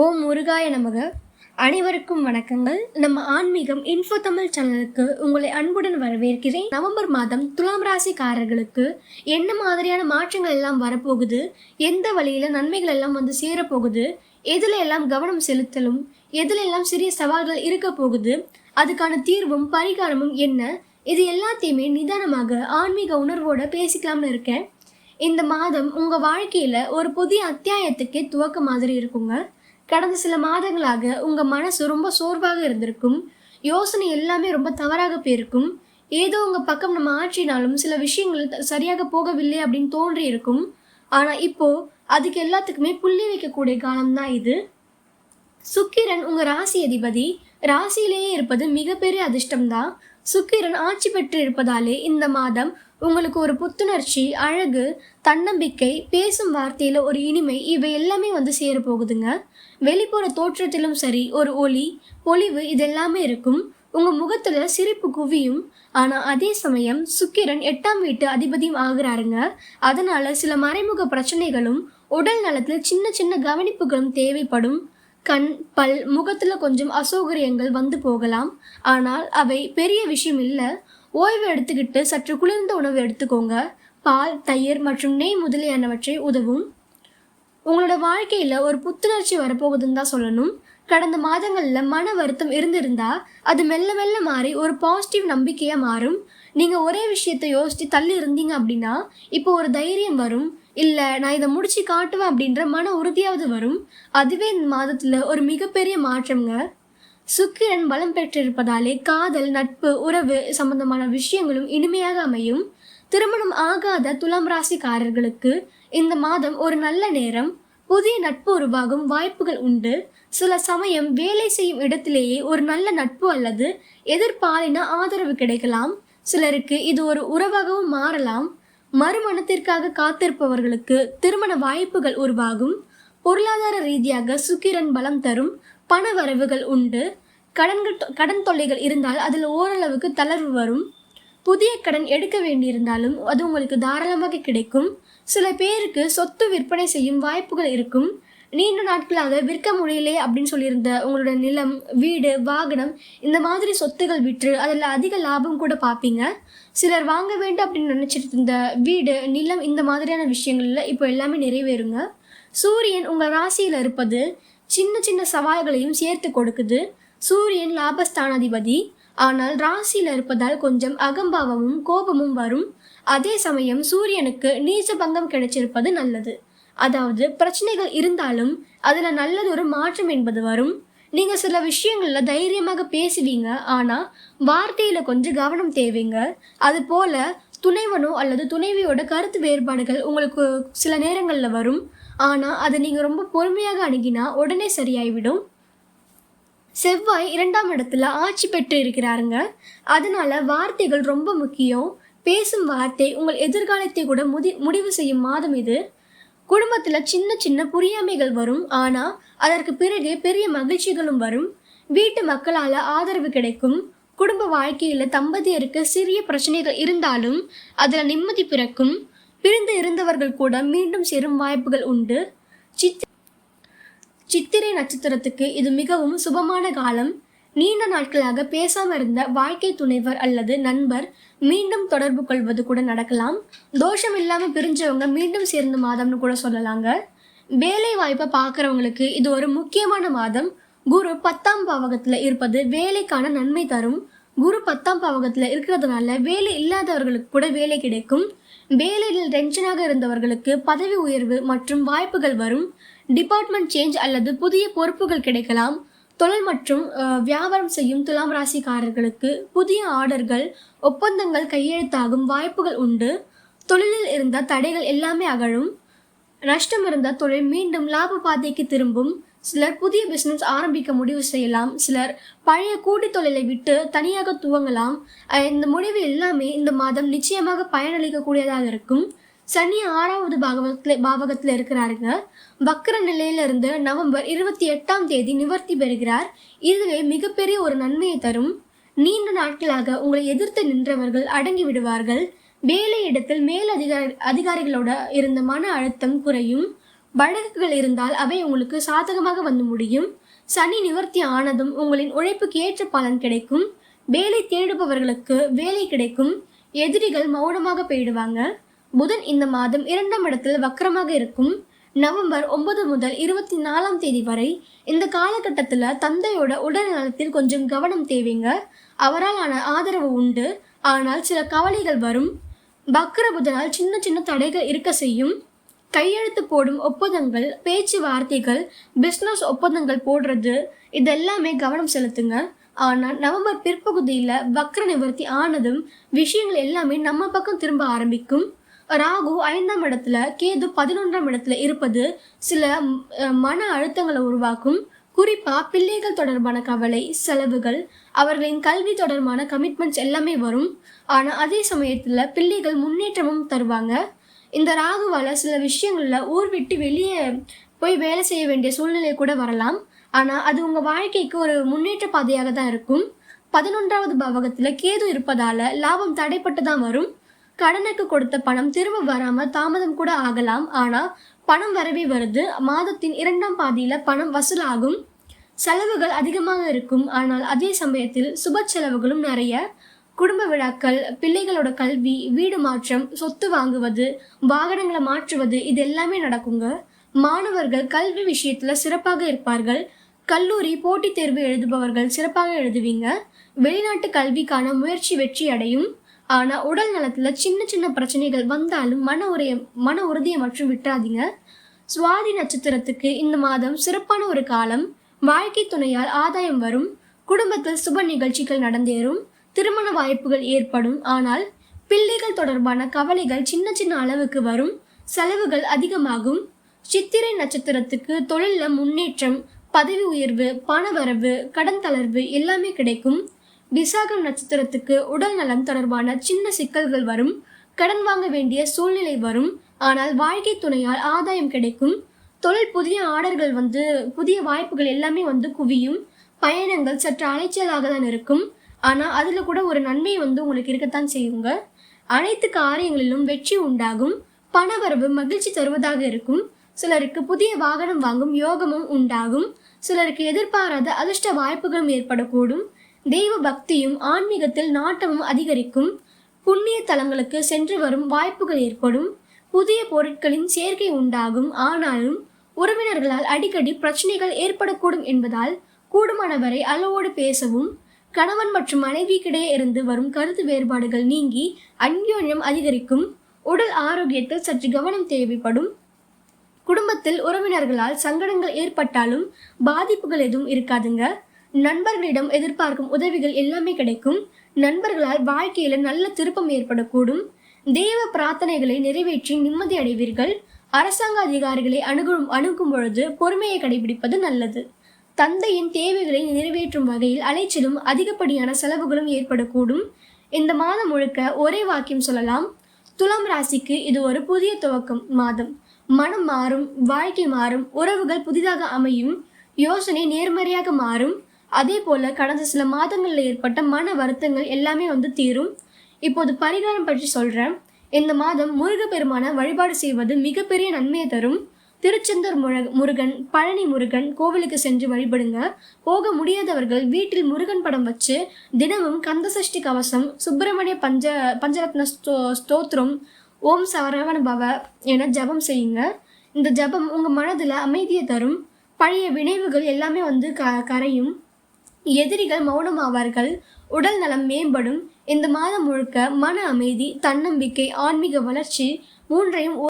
ஓம் முருகாய நமக. அனைவருக்கும் வணக்கங்கள். நம்ம ஆன்மீகம் இன்ஃபோ தமிழ் சேனலுக்கு உங்களை அன்புடன் வரவேற்கிறேன். நவம்பர் மாதம் துலாம் ராசிக்காரர்களுக்கு என்ன மாதிரியான மாற்றங்கள் எல்லாம் வரப்போகுது? எந்த வழியில் நன்மைகள் எல்லாம் வந்து சேரப்போகுது? எதில் எல்லாம் கவனம் செலுத்தலும்? எதில் எல்லாம் சிறிய சவால்கள் இருக்க போகுது? அதுக்கான தீர்வும் பரிகாரமும் என்ன? இது எல்லாத்தையுமே நிதானமாக ஆன்மீக உணர்வோட பேசிக்கலாம்னு இருக்கேன். இந்த மாதம் உங்கள் வாழ்க்கையில் ஒரு புதிய அத்தியாயத்துக்கே துவக்க மாதிரி இருக்குங்க. கடந்த சில மாதங்களாக உங்க மனசு ரொம்ப சோர்வாக இருந்திருக்கும். யோசனை எல்லாமே ரொம்ப தவறாக போயிருக்கும். ஏதோ உங்க பக்கம் நம்ம ஆற்றினாலும் சில விஷயங்கள் த- சரியாக போகவில்லை அப்படின்னு தோன்றி இருக்கும். ஆனா இப்போ அதுக்கு எல்லாத்துக்குமே புள்ளி வைக்கக்கூடிய காலம்தான் இது. சுக்கிரன் உங்க ராசி அதிபதி. ராசியிலேயே இருப்பது மிகப்பெரிய அதிர்ஷ்டம் தான் சுக்கிரன் ஆட்சி பெற்று இருப்பதாலே இந்த மாதம் உங்களுக்கு ஒரு புத்துணர்ச்சி அழகு தன்னம்பிக்கை பேசும் வார்த்தையில ஒரு இனிமை இவை எல்லாமே வந்து சேர போகுதுங்க வெளிப்புற தோற்றத்திலும் சரி ஒரு ஒளி பொலிவு இது எல்லாமே இருக்கும். உங்க முகத்துல சிரிப்பு குவியும். ஆனா அதே சமயம் சுக்கிரன் எட்டாம் வீட்டு அதிபதியும் ஆகுறாருங்க. அதனால சில மறைமுக பிரச்சனைகளும் உடல் நலத்துல சின்ன சின்ன கவனிப்புகளும் தேவைப்படும். கண் பல் முகத்துல கொஞ்சம் அசௌகரியங்கள் வந்து போகலாம். ஆனால் அவை பெரிய விஷயம் இல்லை. ஓய்வு எடுத்துக்கிட்டு சற்று குளிர்ந்த உணவு எடுத்துக்கோங்க. பால் தயிர் மற்றும் நெய் முதலியானவற்றை உதவும். உங்களோட வாழ்க்கையில ஒரு புத்துணர்ச்சி வரப்போகுதுன்னு தான் சொல்லணும். கடந்த மாதங்களில் மன வருத்தம் இருந்திருந்தா அது மெல்ல மெல்ல மாறி ஒரு பாசிட்டிவ் நம்பிக்கையாக மாறும். நீங்கள் ஒரே விஷயத்தை யோசித்து தள்ளி இருந்தீங்க அப்படின்னா இப்போ ஒரு தைரியம் வரும். இல்லை நான் இதை முடிச்சு காட்டுவேன் அப்படின்ற மன உறுதியாவது வரும். அதுவே இந்த மாதத்தில் ஒரு மிகப்பெரிய மாற்றம்ங்க சுக்கிரன் பலம் பெற்றிருப்பதாலே காதல் நட்பு உறவு சம்பந்தமான விஷயங்களும் இனிமையாக அமையும். திருமணம் ஆகாத துலாம் ராசிக்காரர்களுக்கு இந்த மாதம் ஒரு நல்ல நேரம். புதிய நட்பு உருவாகும் வாய்ப்புகள் உண்டு. சில சமயம் வேலை செய்யும் இடத்திலேயே ஒரு நல்ல நட்பு அல்லது எதிர்பாலின ஆதரவு கிடைக்கலாம். சிலருக்கு இது ஒரு உறவாகவும் மாறலாம். மறுமணத்திற்காக காத்திருப்பவர்களுக்கு திருமண வாய்ப்புகள் உருவாகும். பொருளாதார ரீதியாக சுக்கிரன் பலம் தரும். பண வரவுகள் உண்டு. கடன்கள் கடன் தொல்லைகள் இருந்தால் அதில் ஓரளவுக்கு தளர்வு வரும். புதிய கடன் எடுக்க வேண்டியிருந்தாலும் அது உங்களுக்கு தாராளமாக கிடைக்கும். சில பேருக்கு சொத்து விற்பனை செய்யும் வாய்ப்புகள் இருக்கும். நீண்ட நாட்களாக விற்க முடியலையே அப்படின்னு சொல்லியிருந்த உங்களோட நிலம் வீடு வாகனம் இந்த மாதிரி சொத்துகள் விற்று அதில் அதிக லாபம் கூட பார்ப்பீங்க. சிலர் வாங்க வேண்டும் அப்படின்னு நினச்சிட்டு இருந்த வீடு நிலம் இந்த மாதிரியான விஷயங்களில் இப்போ எல்லாமே நிறைவேறுங்க. சூரியன் உங்கள் ராசியில் இருப்பது சின்ன சின்ன சவால்களையும் சேர்த்து கொடுக்குது. சூரியன் லாபஸ்தானாதிபதி. ஆனால் ராசியில் இருப்பதால் கொஞ்சம் அகம்பாவமும் கோபமும் வரும். அதே சமயம் சூரியனுக்கு நீச்ச பங்கம் கிடைச்சிருப்பது நல்லது. அதாவது பிரச்சனைகள் இருந்தாலும் அதில் நல்லதொரு மாற்றம் என்பது வரும். நீங்கள் சில விஷயங்களில் தைரியமாக பேசுவீங்க ஆனால் வார்த்தையில் கொஞ்சம் கவனம் தேவைங்க. அது போல துணைவனோ அல்லது துணைவியோட கருத்து வேறுபாடுகள் உங்களுக்கு சில நேரங்களில் வரும். ஆனால் அதை நீங்கள் ரொம்ப பொறுமையாக அணுகினா உடனே சரியாகிவிடும் செவ்வாய் இரண்டாம் இடத்துல ஆட்சி பெற்று இருக்கிறாருங்க. அதனால வார்த்தைகள் ரொம்ப முக்கியம். பேசும் வார்த்தை உங்கள் எதிர்காலத்தை கூட முதி முடிவு செய்யும் மாதம் இது. குடும்பத்தில் சின்ன சின்ன புரியாமைகள் வரும். ஆனால் அதற்கு பிறகு பெரிய மகிழ்ச்சிகளும் வரும். வீட்டு மக்களால் ஆதரவு கிடைக்கும். குடும்ப வாழ்க்கையில் தம்பதியருக்கு சிறிய பிரச்சனைகள் இருந்தாலும் அதில் நிம்மதி பிறக்கும். பிரிந்து இருந்தவர்கள் கூட மீண்டும் சேரும் வாய்ப்புகள் உண்டு. சித் சித்திரை நட்சத்திரத்துக்கு இது மிகவும் சுபமான காலம். நீண்ட நாட்களாக பேசாம இருந்த வாழ்க்கை துணைவர் அல்லது நண்பர் மீண்டும் தொடர்பு கொள்வது கூட நடக்கலாம். தோஷம் இல்லாமல் பிரிஞ்சவங்க மீண்டும் சேர்ந்த மாதம்னு கூட சொல்லலாங்க. வேலை வாய்ப்பை பார்க்குறவங்களுக்கு இது ஒரு முக்கியமான மாதம். குரு பத்தாம் பாவகத்தில் இருப்பது வேலைக்கான நன்மை தரும். குரு பத்தாம் பாவகத்தில் இருக்கிறதுனால வேலை இல்லாதவர்களுக்கு கூட வேலை கிடைக்கும். வேலையில் டென்ஷனாக இருந்தவர்களுக்கு பதவி உயர்வு மற்றும் வாய்ப்புகள் வரும். டிபார்ட்மெண்ட் சேஞ்ச் அல்லது புதிய பொறுப்புகள் கிடைக்கலாம். தொழில் மற்றும் வியாபாரம் செய்யும் துலாம் ராசிக்காரர்களுக்கு புதிய ஆர்டர்கள் ஒப்பந்தங்கள் கையெழுத்தாகும் வாய்ப்புகள் உண்டு. தொழிலில் இருந்த தடைகள் எல்லாமே அகழும். நஷ்டம் இருந்த தொழில் மீண்டும் லாப பாதைக்கு திரும்பும். சிலர் புதிய பிசினஸ் ஆரம்பிக்க முடிவு செய்யலாம். சிலர் பழைய கூட்டு தொழிலை விட்டு தனியாக துவங்கலாம். இந்த முடிவு எல்லாமே இந்த மாதம் நிச்சயமாக பயனளிக்கக்கூடியதாக இருக்கும். சனி ஆறாவது பாகவத்தில் பாவகத்தில் இருக்கிறாருங்க. வக்கர நிலையிலிருந்து நவம்பர் இருபத்தி எட்டாம் தேதி நிவர்த்தி பெறுகிறார். இதுவே மிகப்பெரிய ஒரு நன்மையை தரும். நீண்ட நாட்களாக உங்களை எதிர்த்து நின்றவர்கள் அடங்கி விடுவார்கள். வேலை இடத்தில் மேல் அதிகாரி அதிகாரிகளோட இருந்த மன அழுத்தம் குறையும். வழக்குகள் இருந்தால் அவை உங்களுக்கு சாதகமாக வந்து முடியும். சனி நிவர்த்தி ஆனதும் உங்களின் உழைப்புக்கு ஏற்ற பலன் கிடைக்கும். வேலை தேடுபவர்களுக்கு வேலை கிடைக்கும். எதிரிகள் மௌனமாக போயிடுவாங்க. புதன் இந்த மாதம் இரண்டாம் இடத்தில் வக்கரமாக இருக்கும் நவம்பர் ஒன்பது முதல் இருபத்தி நாலாம் தேதி வரை இந்த காலகட்டத்தில் தந்தையோட உடல் நலத்தில் கொஞ்சம் கவனம் தேவைங்க. அவரால் ஆன ஆதரவு உண்டு. ஆனால் சில கவலைகள் வரும். பக்ர புதனால் சின்ன சின்ன தடைகள் இருக்க செய்யும். கையெழுத்து போடும் ஒப்பந்தங்கள் பேச்சுவார்த்தைகள் பிஸ்னஸ் ஒப்பந்தங்கள் போடுறது இதெல்லாமே கவனம் செலுத்துங்க. ஆனால் நவம்பர் பிற்பகுதியில் வக்ர நிவர்த்தி ஆனதும் விஷயங்கள் எல்லாமே நம்ம பக்கம் திரும்ப ஆரம்பிக்கும். ராகு ஐந்தாம் இடத்துல கேது பதினொன்றாம் இடத்துல இருப்பது சில மன அழுத்தங்களை உருவாக்கும். குறிப்பா பிள்ளைகள் தொடர்பான கவலை செலவுகள் அவர்களின் கல்வி தொடர்பான கமிட்மெண்ட்ஸ் எல்லாமே வரும். ஆனா அதே சமயத்துல பிள்ளைகள் முன்னேற்றமும் தருவாங்க. இந்த ராகுவால சில விஷயங்கள்ல ஊர் விட்டு வெளியே போய் வேலை செய்ய வேண்டிய சூழ்நிலை கூட வரலாம். ஆனா அது உங்க வாழ்க்கைக்கு ஒரு முன்னேற்ற பாதையாக தான் இருக்கும். பதினொன்றாவது பாவகத்துல கேது இருப்பதால லாபம் தடைப்பட்டு தான் வரும். கடனுக்கு கொடுத்த பணம் திரும்ப வராம தாமதம் கூட ஆகலாம். ஆனா பணம் வரவே வருது. மாதத்தின் இரண்டாம் பாதியில பணம் வசூலாகும். செலவுகள் அதிகமாக இருக்கும். ஆனால் அதே சமயத்தில் சுப செலவுகளும் நிறைய. குடும்ப விழாக்கள் பிள்ளைகளோட கல்வி வீடு மாற்றம் சொத்து வாங்குவது வாகனங்களை மாற்றுவது இது எல்லாமே நடக்குங்க. மாணவர்கள் கல்வி விஷயத்தில் சிறப்பாக இருப்பார்கள். கல்லூரி போட்டித் தேர்வு எழுதுபவர்கள் சிறப்பாக எழுதுவீங்க. வெளிநாட்டு கல்விக்கான முயற்சி வெற்றி அடையும் ஆனா உடல் நலத்துல சின்ன சின்ன பிரச்சனைகள் வந்தாலும் மன உரைய மன உறுதியை மற்றும் விட்டுறாதீங்க சுவாதி நட்சத்திரத்துக்கு இந்த மாதம் சிறப்பான ஒரு காலம். வாழ்க்கை துணையால் ஆதாயம் வரும். குடும்பத்தில் சுப நிகழ்ச்சிகள் நடந்தேறும். திருமண வாய்ப்புகள் ஏற்படும். ஆனால் பிள்ளைகள் தொடர்பான கவலைகள் சின்ன சின்ன அளவுக்கு வரும். செலவுகள் அதிகமாகும். சித்திரை நட்சத்திரத்துக்கு தொழிலில் முன்னேற்றம் பதவி உயர்வு பணவரவு கடன் தளர்வு எல்லாமே கிடைக்கும். விசாகம் நட்சத்திரத்துக்கு உடல் நலம் தொடர்பான சின்ன சிக்கல்கள் வரும் கடன் வாங்க வேண்டிய சூழ்நிலை வரும். ஆனால் வாழ்க்கை துணையால் ஆதாயம் கிடைக்கும். தொழில் புதிய ஆர்டர்கள் வந்து புதிய வாய்ப்புகள் எல்லாமே வந்து குவியும். பயணங்கள் சற்று அலைச்சலாக தான் இருக்கும். ஆனால் அதில் கூட ஒரு நன்மை வந்து உங்களுக்கு இருக்கத்தான் செய்யுங்க. அனைத்து காரியங்களிலும் வெற்றி உண்டாகும். பணவரவு மகிழ்ச்சி தருவதாக இருக்கும். சிலருக்கு புதிய வாகனம் வாங்கும் யோகமும் உண்டாகும். சிலருக்கு எதிர்பாராத அதிர்ஷ்ட வாய்ப்புகளும் ஏற்படக்கூடும். தெய்வ பக்தியும் ஆன்மீகத்தில் நாட்டமும் அதிகரிக்கும். புண்ணிய தலங்களுக்கு சென்று வரும் வாய்ப்புகள் ஏற்படும். புதிய பொருட்களின் சேர்க்கை உண்டாகும். ஆனாலும் உறவினர்களால் அடிக்கடி பிரச்சனைகள் ஏற்படக்கூடும் என்பதால் கூடுமானவரை அளவோடு பேசவும் கணவன் மற்றும் மனைவிக்கிடையே இருந்து வரும் கருத்து வேறுபாடுகள் நீங்கி அந்யோன்யம் அதிகரிக்கும். உடல் ஆரோக்கியத்தில் சற்று கவனம் தேவைப்படும். குடும்பத்தில் உறவினர்களால் சங்கடங்கள் ஏற்பட்டாலும் பாதிப்புகள் எதுவும் இருக்காதுங்க. நண்பர்களிடம் எதிர்பார்க்கும் உதவிகள் எல்லாமே கிடைக்கும். நண்பர்களால் வாழ்க்கையில நல்ல திருப்பம் ஏற்படக்கூடும். தெய்வ பிரார்த்தனைகளை நிறைவேற்றி நிம்மதி அடைவீர்கள். அரசாங்க அதிகாரிகளை அணுகும் அணுகும் பொழுது பொறுமையை கடைபிடிப்பது நல்லது. தந்தையின் தேவைகளை நிறைவேற்றும் வகையில் அலைச்சலும் அதிகப்படியான செலவுகளும் ஏற்படக்கூடும். இந்த மாதம் முழுக்க ஒரே வாக்கியம் சொல்லலாம். துலாம் ராசிக்கு இது ஒரு புதிய துவக்கம் மாதம். மனம் மாறும் வாழ்க்கை மாறும் உறவுகள் புதிதாக அமையும். யோசனை நேர்மறையாக மாறும். அதே போல் கடந்த சில மாதங்களில் ஏற்பட்ட மன வருத்தங்கள் எல்லாமே வந்து தீரும். இப்போது பரிகாரம் பற்றி சொல்கிறேன் இந்த மாதம் முருகப்பெருமான வழிபாடு செய்வது மிகப்பெரிய நன்மையை தரும். திருச்செந்தூர் முருக முருகன் பழனி முருகன் கோவிலுக்கு சென்று வழிபடுங்க. போக முடியாதவர்கள் வீட்டில் முருகன் படம் வச்சு தினமும் கந்தசஷ்டி கவசம் சுப்பிரமணிய பஞ்ச பஞ்சரத்ன ஸ்தோ ஸ்தோத்திரம் ஓம் சரவண பவ என ஜெபம் செய்யுங்க. இந்த ஜெபம் உங்கள் மனதில் அமைதியை தரும். பழைய வினைவுகள் எல்லாமே வந்து க கரையும். எதிரிகள் மௌனமாவார்கள். உடல் நலம் மேம்படும். இந்த மாதம் முழுக்க மன அமைதி தன்னம்பிக்கை ஆன்மீக வளர்ச்சி மூன்றையும்